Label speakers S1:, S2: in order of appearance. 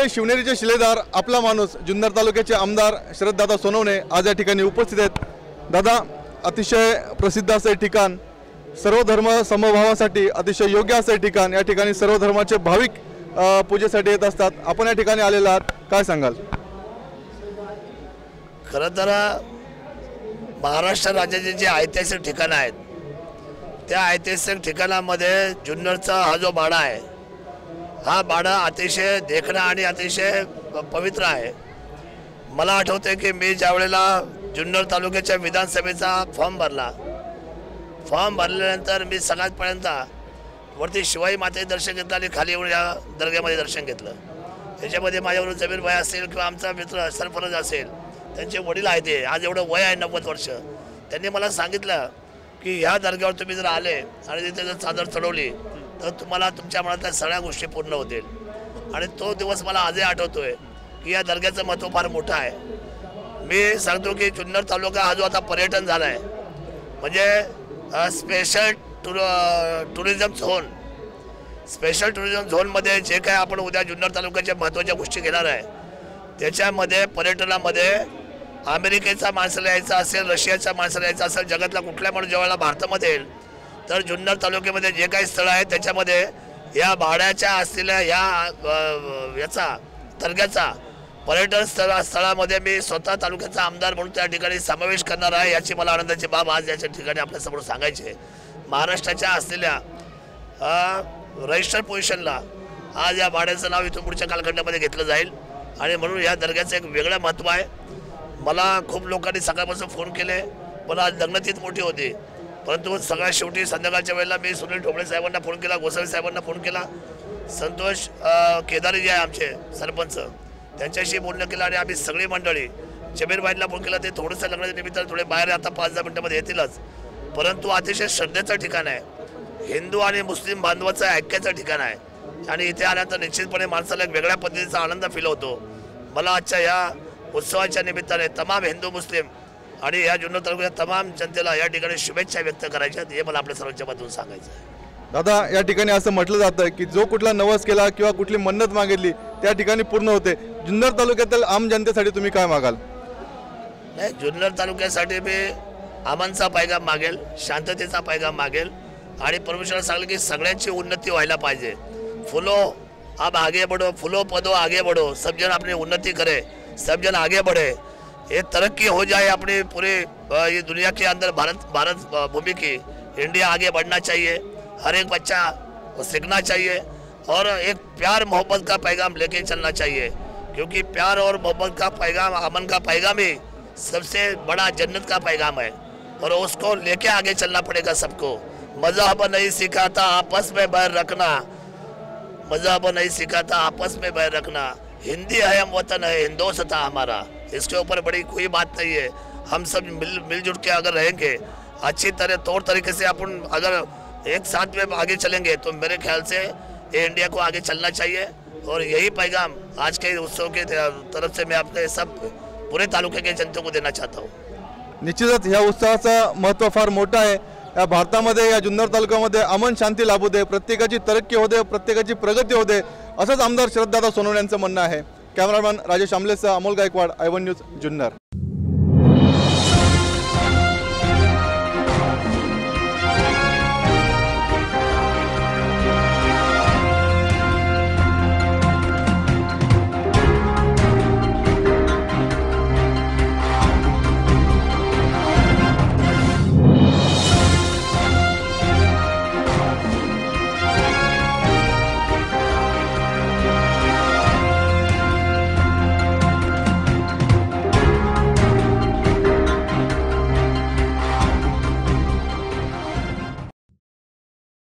S1: किल्ले शिवनेरीचे शिलेदार आपला माणूस जुन्नर तालुक्याचे आमदार शरददादा सोनवणे आज या ठिकाणी उपस्थित आहेत. दादा अतिशय प्रसिद्ध असं ठिकाण सर्व धर्म समभावासाठी अतिशय योग्य असं ठिकाण या ठिकाणी सर्व धर्माचे भाविक पूजेसाठी येत असतात. आपण या ठिकाणी आलेला आहात. काय सांगाल?
S2: खरं तर महाराष्ट्र राज्याचे जे ऐतिहासिक ठिकाणं आहेत त्या ऐतिहासिक ठिकाणामध्ये जुन्नरचा हा जो भाडा आहे हा बाडा अतिशय देखणा आणि अतिशय प- पवित्र आहे. मला आठवते की मी ज्या वेळेला जुन्नर तालुक्याच्या विधानसभेचा फॉर्म भरला फॉर्म भरल्यानंतर मी सगळ्यात पहिल्यांदा वरती शिवाई मातेचे दर्शन घेतलं आणि खाली येऊन या दर्ग्यामध्ये दर्शन घेतलं. त्याच्यामध्ये माझ्यावरून जमीर भाई असेल किंवा आमचा मित्र सरफरज असेल त्यांचे वडील आहेत ते आज एवढं वय आहे नव्वद वर्ष. त्यांनी मला सांगितलं की ह्या दर्ग्यावर तुम्ही जर आले आणि तिथे जर चादर चढवली तर तुम्हाला तुमच्या मनातल्या सगळ्या गोष्टी पूर्ण होतील. आणि तो दिवस मला आजही आठवतोय की या दर्ग्याचं महत्त्व फार मोठं आहे. मी सांगतो की जुन्नर तालुका हा जो आता पर्यटन झाला आहे म्हणजे special tour tourism zone special tourism झोनमध्ये जे काय आपण उद्या जुन्नर तालुक्याच्या महत्त्वाच्या गोष्टी घेणार आहे त्याच्यामध्ये पर्यटनामध्ये अमेरिकेचा माणसाला यायचा असेल रशियाचा माणसाला यायचा असेल जगातला कुठल्या माणूस जेव्हा भारतामध्ये येईल तर जुन्नर तालुक्यामध्ये जे काही स्थळं आहेत त्याच्यामध्ये या भाड्याच्या असलेल्या या याचा दर्ग्याचा पर्यटन स्थळ स्थळामध्ये मी स्वतः तालुक्याचा आमदार म्हणून त्या ठिकाणी समावेश करणार आहे याची मला आनंदाची बाब आज याच्या ठिकाणी आपल्यासमोर सांगायची आहे. महाराष्ट्राच्या असलेल्या रजिस्टर पोझिशनला आज या भाड्याचं नाव इथून पुढच्या कालखंडामध्ये घेतलं जाईल. आणि म्हणून या दर्ग्याचं एक वेगळं महत्त्व आहे. मला खूप लोकांनी सकाळपासून फोन केले. मला आज लग्नतीत मोठी होती. परंतु सगळ्यात शेवटी संध्याकाळच्या वेळेला मी सुनील ठोबळे साहेबांना फोन केला गोसावी साहेबांना फोन केला. संतोष केदारी जे आहे आमचे सरपंच त्यांच्याशी बोलणं केलं आणि आम्ही सगळी मंडळी जमीरबाईंना फोन केला ते थोडंसं लग्नाच्या निमित्तानं थोडे बाहेर आता पाच दहा मिनिटामध्ये येतीलच. परंतु अतिशय श्रद्धेचं ठिकाण आहे. हिंदू आणि मुस्लिम बांधवाचं ऐक्याचं ठिकाण आहे. आणि इथे आल्यानंतर निश्चितपणे माणसाला एक वेगळ्या पद्धतीचा आनंद फील होतो. मला आजच्या या उत्सवाच्या निमित्ताने तमाम हिंदू मुस्लिम आणि या जुन्नर तालुक्याच्या तमाम जनतेला या ठिकाणी शुभेच्छा व्यक्त करायच्या हे मला आपल्या सर्वांच्या मधून सांगायचं आहे.
S1: दादा या ठिकाणी असं म्हटलं जातं की जो कुठला नवस केला किंवा कुठली मन्नत मागितली त्या ठिकाणी पूर्ण होते. जुन्नर तालुक्यातील आम जनतेसाठी तुम्ही काय मागाल?
S2: नाही जुन्नर तालुक्यासाठी मी आमांचा पैगाम मागेल शांततेचा पैगाम मागेल आणि परमेश्वराला सांगेल की सगळ्यांची उन्नती व्हायला पाहिजे. फुलो अब आगे बढ़ो फुलो पदो आगे बढ़ो सब जन अपनी उन्नति करे सब जन आगे बढ़े. ये तरक्की हो जाए अपने पूरे ये दुनिया के अंदर, भारत भारत भूमि की। इंडिया आगे बढ़ना चाहिए, हर एक बच्चा सीखना चाहिए, और एक प्यार मोहब्बत का पैगाम लेके चलना चाहिए, क्योंकि प्यार और मोहब्बत का पैगाम, अमन का पैगाम ही सबसे बड़ा जन्नत का पैगाम है, और उसको लेके आगे चलना पड़ेगा सबको। मज़हब नहीं सिखाता, आपस में बैर रखना। मज़हब नहीं सिखाता, आपस में बैर रखना। हिंदी है हम वतन है हिंदोसता हमारा। इसके ऊपर बड़ी कोई बात नहीं है। हम सब मिल, मिलजुल के अगर रहेंगे, अच्छी तरह, तौर तरीके से अपन अगर एक साथ में आगे चलेंगे तो मेरे ख्याल से ये इंडिया को आगे चलना चाहिए। और यही पैगाम आज के उत्सव के तरफ़ से मैं अपने सब पूरे तालुके के जनता को देना चाहता हूँ।
S1: निश्चितच, ह्या उत्सवाचं महत्त्व फार मोठं आहे. या भारतामध्ये, या जुन्नर तालुक्यामध्ये अमन शांती लाभू दे, प्रत्येकाची तरक्की होऊ दे, प्रत्येकाची प्रगती दे, असंच आमदार शरददादा सोनवणे यांचं म्हणणं cameraman Rajesh आमलेसह Amol Gaikwad I one news Junnar.